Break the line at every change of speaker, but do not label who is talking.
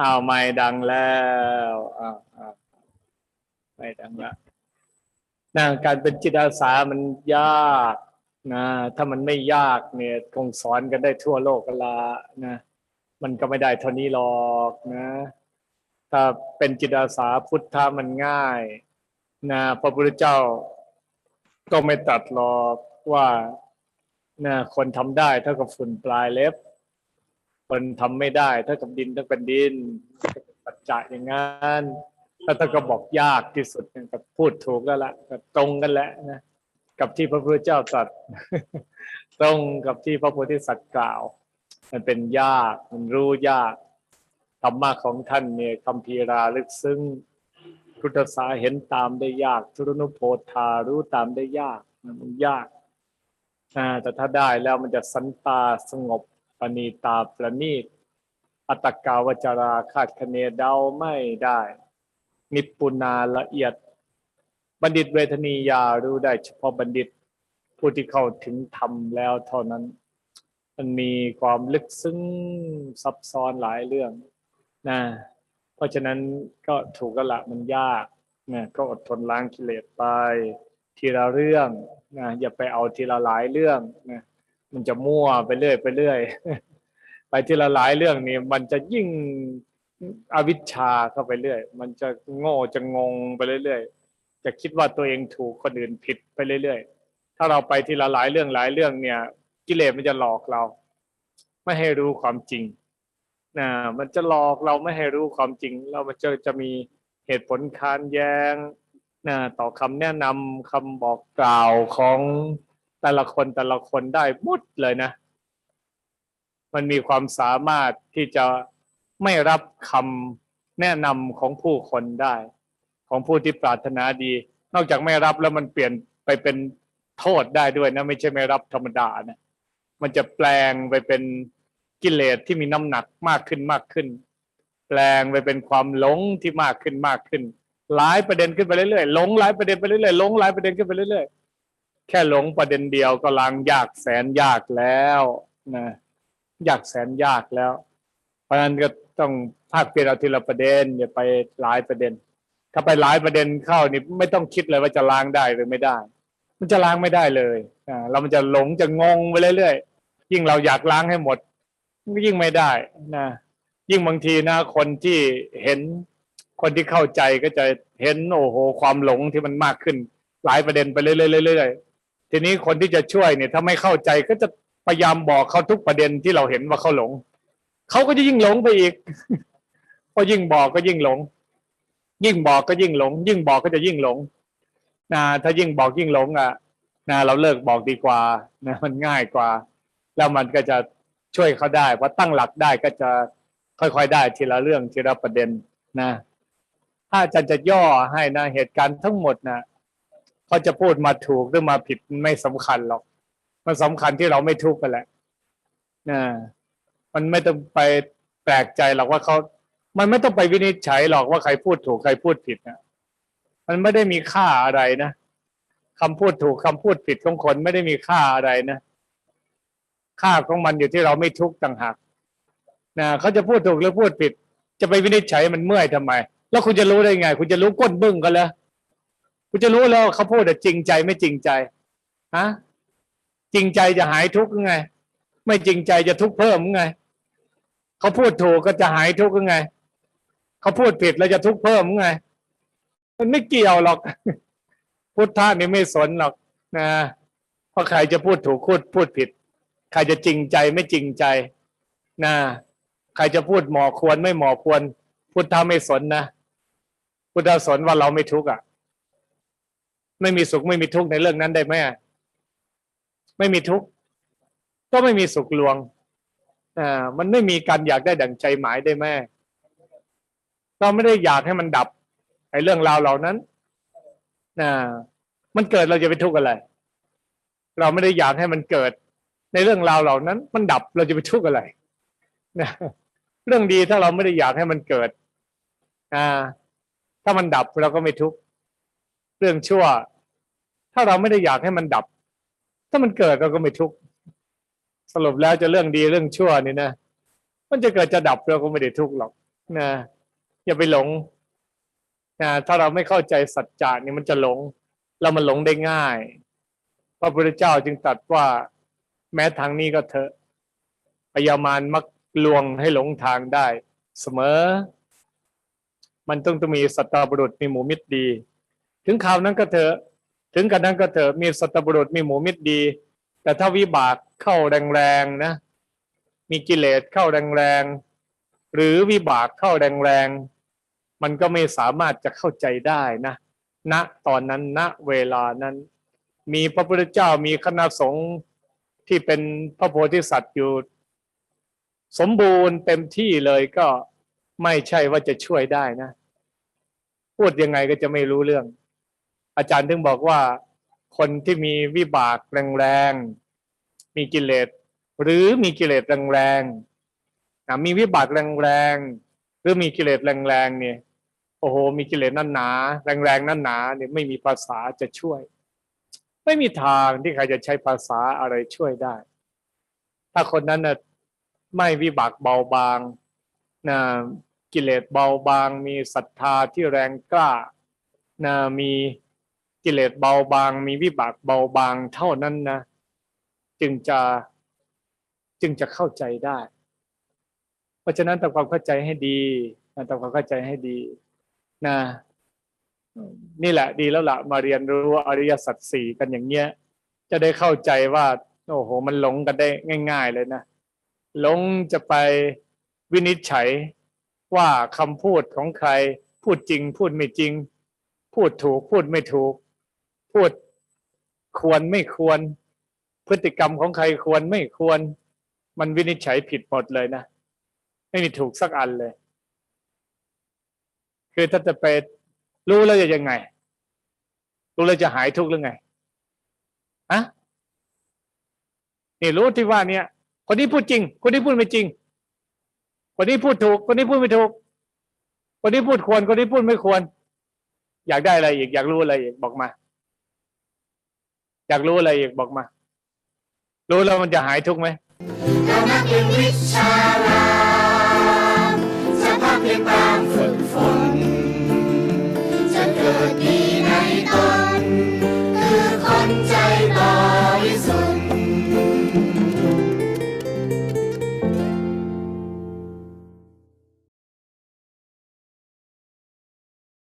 อ้าวไม่ดังแล้วอ้าวอ้าวไม่ดังละนะการเป็นจิตอาสามันยากนะถ้ามันไม่ยากเนี่ยคงสอนกันได้ทั่วโลกกันละนะ มันก็ไม่ได้เท่านี้หรอกนะ ถ้าเป็นจิตอาสาพุทธะมันง่ายนะพระพุทธเจ้าก็ไม่ตัดหรอกว่านะคนทำได้เท่ากับฝุ่นปลายเล็บ คนทำไม่ได้เท่ากับดินเท่ากับดินปัจจะอย่างนั้นถ้าท่านก็บอกยากที่สุดก็พูดถูกแล้วละก็ตรงกันแหละนะกับที่พระพุทธเจ้าตรัสตรงกับที่พระโพธิสัตว์กล่าว มันเป็นยากมันรู้ยากธรรมะของท่านเนี่ยคำพีราลึกซึ้งพุทธศาสาเห็นตามได้ยากทุรนุโพธารู้ตามได้ยากมันยากแต่ถ้าได้แล้วมันจะสันตาสงบ ปณีตาประณีต อัตกาวจราคาดคะเนเดาไม่ได้ นิพปุนาละเอียด บัณฑิตเวทนียารู้ได้เฉพาะบัณฑิต ผู้ที่เข้าถึงธรรมแล้วเท่านั้น มันมีความลึกซึ้งซับซ้อนหลายเรื่องนะเพราะฉะนั้นก็ถูกกละมันยากนะก็อดทนล้างกิเลสไป ทีละเรื่องนะอย่าไปเอาทีละหลายเรื่องนะ มันจะมั่วไปเรื่อยไปเรื่อยไปทีละหลายเรื่องนี่มันจะยิ่งอวิชชาเข้าไปเรื่อย มันจะโง่จะงงไปเรื่อยๆจะคิดว่าตัวเองถูกคนอื่นผิดไปเรื่อยๆถ้าเราไปทีละหลายเรื่องหลายเรื่องเนี่ย กิเลสมันจะหลอกเรา ไม่ให้รู้ความจริงนะมันจะหลอกเราไม่ให้รู้ความจริง เรามันจะจะมีเหตุผลค้านแย้งนะต่อคำแนะนำคำบอกกล่าวของ แต่ละคนแต่ละคนได้หมดเลยนะ มันมีความสามารถที่จะไม่รับคำแนะนำของผู้คนได้ ของผู้ที่ปรารถนาดี นอกจากไม่รับแล้วมันเปลี่ยนไปเป็นโทษได้ด้วยนะ ไม่ใช่ไม่รับธรรมดานะมันจะแปลงไปเป็นกิเลสที่มีน้ำหนักมากขึ้นมากขึ้น แปลงไปเป็นความหลงที่มากขึ้นมากขึ้น หลายประเด็นขึ้นไปเรื่อยๆหลงหลายประเด็นไปเรื่อยๆหลงหลายประเด็นขึ้นไปเรื่อยๆ แค่หลงประเด็นเดียวก็ลังยากแสนยากแล้วนะยากแสนยากแล้ว เพราะฉะนั้นก็ต้องภาคเพียรเอาทีละประเด็นอย่าไปหลายประเด็น ถ้าไปหลายประเด็นเข้านี่ไม่ต้องคิดเลยว่าจะล้างได้หรือไม่ได้ มันจะล้างไม่ได้เลยอ่าเรามันจะหลงจะงงไปเรื่อยๆยิ่งเราอยากล้างให้หมดยิ่งไม่ได้นะยิ่งบางทีนะคนที่เห็นคนที่เข้าใจก็จะเห็นโอ้โหความหลงที่มันมากขึ้น หลายประเด็นไปเรื่อยๆๆๆ ทีนี้คนที่จะช่วยเนี่ย ถ้าไม่เข้าใจก็จะพยายามบอกเขาทุกประเด็นที่เราเห็นว่าเขาหลงเขาก็จะยิ่งหลงไปอีกพอยิ่งบอกก็ยิ่งหลง ยิ่งบอกก็ยิ่งหลง ยิ่งบอกก็จะยิ่งหลงนะถ้ายิ่งบอกยิ่งหลงอะนะเราเลิกบอกดีกว่านะมันง่ายกว่า แล้วมันก็จะช่วยเขาได้พอตั้งหลักได้ก็จะค่อยๆได้ทีละเรื่องทีละประเด็นนะ ถ้าอาจารย์จะย่อให้นะเหตุการณ์ทั้งหมดนะ เขาจะพูดมาถูกหรือมาผิดไม่สำคัญหรอก มันสำคัญที่เราไม่ทุกข์กันแหละนะมันไม่ต้องไปแปลกใจหรอกว่าเขามันไม่ต้องไปวินิจฉัยหรอกว่าใครพูดถูกใครพูดผิดนะมันไม่ได้มีค่าอะไรนะคำพูดถูกคำพูดผิดของคนไม่ได้มีค่าอะไรนะค่าของมันอยู่ที่เราไม่ทุกข์ต่างหากนะเขาจะพูดถูกหรือพูดผิด จะไปวินิจฉัยมันเมื่อยทำไม แล้วคุณจะรู้ได้ไง คุณจะรู้ก้นบึ้งกันแล้ว คุณจะรู้แล้วเขาพูดแต่จริงใจไม่จริงใจฮะจริงใจจะหายทุกข์ยังไง ไม่จริงใจจะทุกข์เพิ่มยังไงเขาพูดถูกก็จะหายทุกข์ยังไงเขาพูดผิดแล้วจะทุกข์เพิ่มยังไงมันไม่เกี่ยวหรอก พุทธะนี่ไม่สนหรอกนะเพราะใครจะพูดถูกพูดพูดผิด ใครจะจริงใจไม่จริงใจนะใครจะพูดหมอควรไม่หมอควร พุทธะไม่สนนะพุทธะสนว่าเราไม่ทุกข์อะ ไม่มีสุขไม่มีทุกข์ในเรื่องนั้นได้ไหมไม่มีทุกข์ก็ไม่มีสุขลวงอ่ามันไม่มีการอยากได้ดั่งใจหมายได้ไหมเราไม่ได้อยากให้มันดับไอ้เรื่องราวเหล่านั้นนะมันเกิดเราจะไปทุกข์อะไร เราไม่ได้อยากให้มันเกิด ในเรื่องราวเหล่านั้น มันดับเราจะไปทุกข์อะไรนะเรื่องดีถ้าเราไม่ได้อยากให้มันเกิด อ่า ถ้ามันดับเราก็ไม่ทุกข์ เรื่องชั่ว ถ้าเราไม่ได้อยากให้มันดับ ถ้ามันเกิดเราก็ไม่ทุกข์สรุปแล้วจะเรื่องดีเรื่องชั่วนี่นะมันจะเกิดจะดับเราก็ไม่ได้ทุกข์หรอกนะอย่าไปหลงนะถ้าเราไม่เข้าใจสัจจะนี่มันจะหลงแล้วมันหลงได้ง่าย พระพุทธเจ้าจึงตรัสว่าแม้ทางนี้ก็เถอะพยามารมักลวงให้หลงทางได้ เสมอ มันต้องต้องมีสัตบุรุษมีหมูมิตรดี ถึงคราวนั้นก็เถอะ ถึงกันนั้นก็เถอะ มีสัตบุรุษมีหมูมิตรดี แต่ถ้าวิบากเข้าแรงๆนะ มีกิเลสเข้าแรงๆ หรือวิบากเข้าแรงๆ มันก็ไม่สามารถจะเข้าใจได้นะ ณ ตอนนั้น ณ เวลานั้น มีพระพุทธเจ้า มีคณะสงฆ์ที่เป็นพระโพธิสัตว์อยู่ สมบูรณ์เต็มที่เลยก็ไม่ใช่ว่าจะช่วยได้นะ พูดยังไงก็จะไม่รู้เรื่อง อาจารย์ถึงบอกว่าคนที่มีวิบากแรงๆ มีกิเลสหรือมีกิเลสแรงๆนะมีวิบากแรงๆหรือมีกิเลสแรงๆเนี่ยโอ้โห มีกิเลสนั่นหนาแรงๆนั่นหนาเนี่ยไม่มีภาษาจะช่วย ไม่มีทางที่ใครจะใช้ภาษาอะไรช่วยได้ ถ้าคนนั้นน่ะไม่วิบากเบาบางนะกิเลสเบาบาง มีศรัทธาที่แรงกล้านะมี กิเลสเบาบาง มีวิบากเบาบางเท่านั้นนะ จึงจะจึงจะเข้าใจได้ เพราะฉะนั้นทำความเข้าใจให้ดีนะทำความเข้าใจให้ดีนะนี่แหละดีแล้วละมาเรียนรู้อริยสัจสี่กันอย่างเงี้ย จะได้เข้าใจว่า โอ้โห มันหลงกันได้ง่าย ๆ เลยนะหลงจะไปวินิจฉัยว่าคำพูดของใคร พูดจริง พูดไม่จริง พูดถูก พูดไม่ถูก พูดควรไม่ควร พฤติกรรมของใครควรไม่ควร มันวินิจฉัยผิดหมดเลยนะ ไม่มีถูกสักอันเลย คือถ้าจะไปรู้แล้วจะยังไง รู้แล้วจะหายทุกข์หรือไงอะนี่รู้ที่ว่าเนี่ย คนนี้พูดจริง คนนี้พูดไม่จริง คนนี้พูดถูก คนนี้พูดไม่ถูก คนนี้พูดควร คนนี้พูดไม่ควร อยากได้อะไรอีก อยากรู้อะไรอีกบอกมา อยากรู้อะไรอีกบอกมา รู้แล้วมันจะหายทุกไหมธรม
เป็นวิชารามสภาพเพียงตามฝึกฝนจะเกิดดี